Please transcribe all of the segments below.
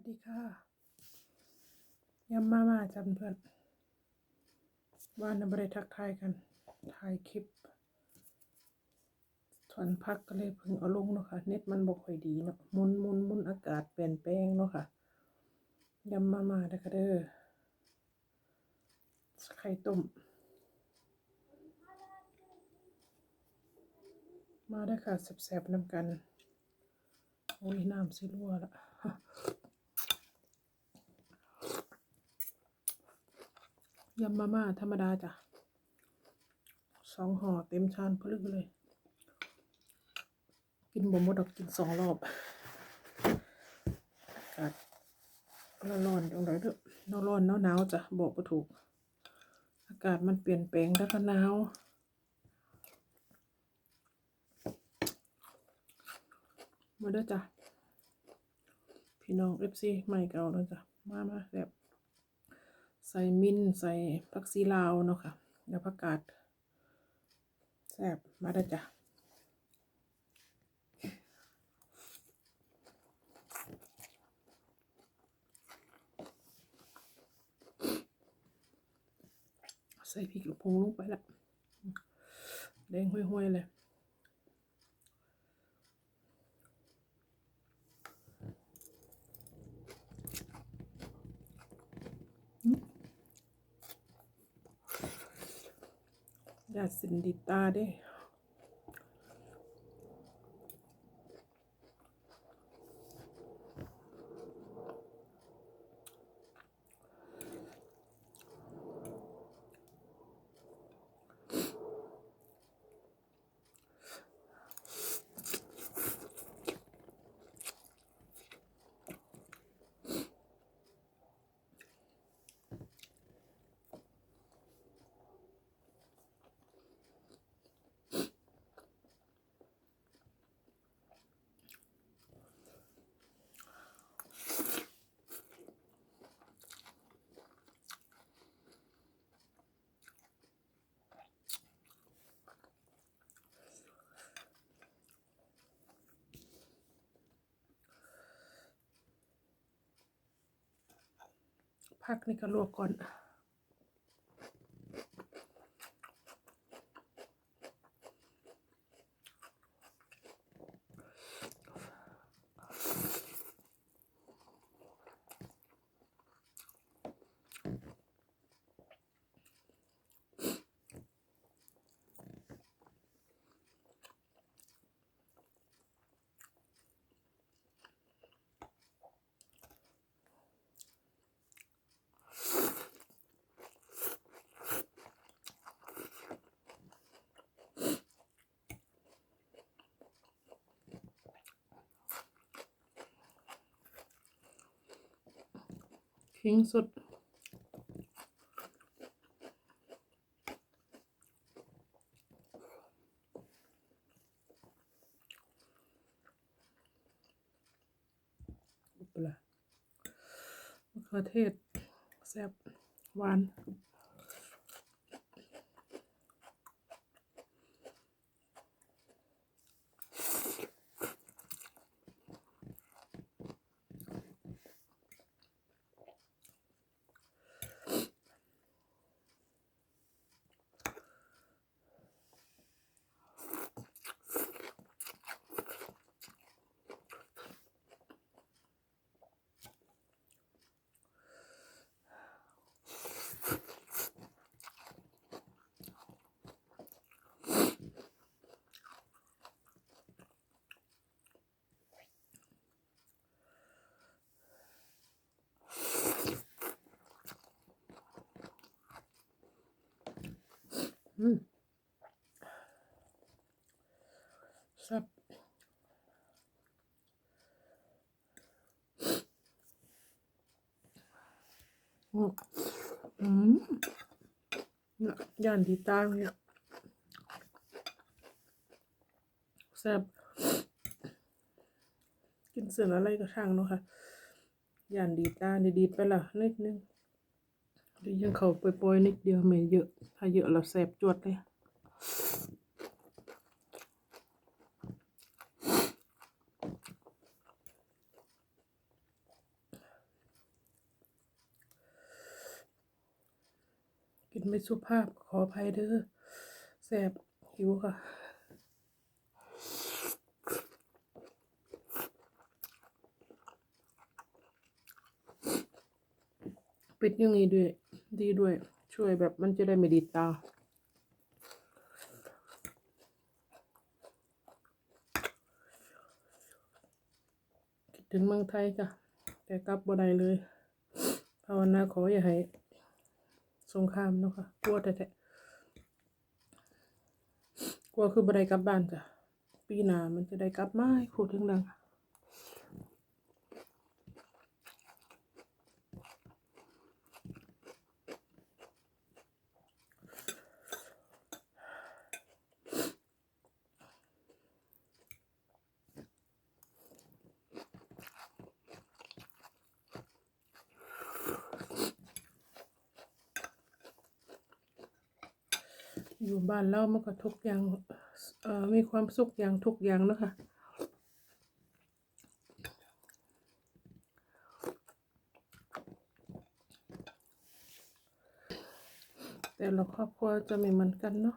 วัสดีค่ะยำมาม่าจันเพื่อนว่านำบริทักทายกันถ่ายคลิปถอนพักก็เลยพิ่งเอาลงเนาะค่ะ เน็ตมันบ่ค่อยดีเนาะมุนมุนมุนอากาศเปลี่ยนแปลงเนาะค่ะยำมาม่าเด้อค่ะเด้อไข่ต้มมาได้ค่ะแซ่บๆน้ำกัน โอ้ยน้ำสิรั่วละ ยำมาม่าธรรมดาจ้ะสองห่อเต็มชานพลึกเลย กินบ่หมดดอกกินสองรอบอากาศร้อนๆจังเลยเด้อหนาวร้อนหนาวหนาวจ้ะบอกบ่ถูก อากาศมันเปลี่ยนแปลงแล้วก็หนาวมาเด้อจ้ะพี่น้องเอฟซีใหม่เก่าแล้วจ้ะมามาแบบ ใส่มินใส่ผักซีลาวเนาะค่ะแล้วผักกาดแซ่บมาเด้จ้ะใส่พริกลูกพงลงไปละแดงห้วยๆเลย อย่าสินดิตาเด้ ผักนี่ก็ลวกก่อน ขิงสดอุปละมะเขือเทศแซ่บหวาน อืมแซ่บอืมอืมเนี่ยย่านดีตาเนี่ยแซ่บกินเสืออะไรก็ช่างเนาะค่ะย่านดีตาดีๆไปละนิดนึงเดี๋ยวยังเขาปล่อยๆนิดเดียวไม่เยอะ ถ้าเยอะเราแสบจวดเลย นไม่สุภาพขออภัยเด้อแสบหิวค่ะ ปิดยังงี้ด้วย ดีด้วย ช่วยแบบมันจะได้ไม่ดีตาคิดถึงเมืองไทยจ้ะแต่กลับบ่ได้เลย ภาวนาขออย่าให้ สงครามเนาะค่ะกลัวแต่แต่กลัวคือบันไดกลับบ้านจ้ะ ปีหน้ามันจะได้กลับไหมาพูดถึงดังค่ะ อยู่บ้านเรามันก็ทุกอย่างมีความสุขอย่างทุกอย่างนะคะแต่ละครอบครัวจะไม่เหมือนกันเนาะ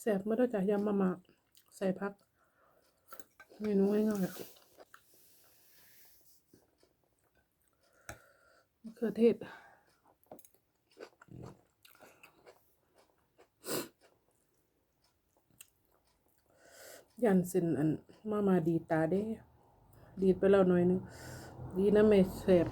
แสบเมื่อได้จากยำมามาใส่พัก เมนูง่ายๆอะมะเขือเทศยันสินอันมามาดีตาเด้ ดีไปแล้วหน่อยนึง ดีนะไม่แสบ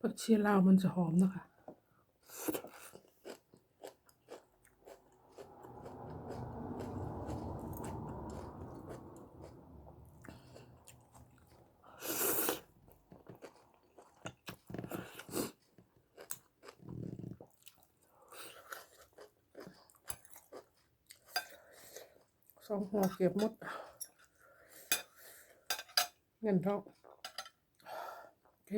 ผักชีลาวมันจะหอมนะคะสองหัวเก็บหมด เงินทองโอเค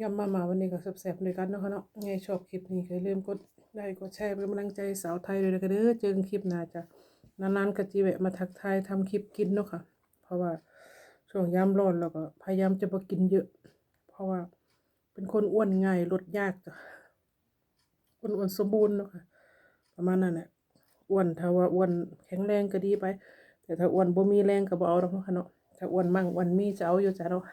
ยำมามาวันนี้ก็แซ่บๆด้วยกันเนาะค่ะเนาะไงชอบคลิปนี้ก็อย่าลืมกดไลค์กดแชร์เป็นกำลังใจสาวไทยด้วยนะกันเด้อเจอกันคลิปหน้าจ้ะนานๆก็จีแวะมาทักทายทำคลิปกินเนาะค่ะ เพราะว่าช่วงยามร้อนแล้วก็พยายามจะบ่กินเยอะ เพราะว่าเป็นคนอ้วนง่ายลดยากจ้ะอ้วนๆสมบูรณ์เนาะค่ะ ประมาณนั้นแหละอ้วนถ้าว่าอ้วนแข็งแรงก็ดีไป แต่ถ้าอ้วนบ่มีแรงก็บ่เอาดอกเนาะค่ะเนาะถ้าอ้วนมั่งอ้วนมีจะเอาอยู่จ้ะเนาะ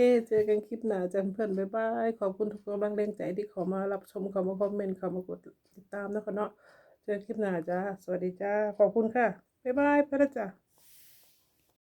เคเจอกันคลิปหน้าจ้ะเพื่อนบ๊ายบาย ขอบคุณทุกกำลังแรงใจที่เข้ามารับชมเข้ามาคอมเมนต์เข้ามากดติดตามนะคะเนาะ เจอกันคลิปหน้าจ้า สวัสดีจ้า ขอบคุณค่ะ บ๊ายบายไปแล้วจ้า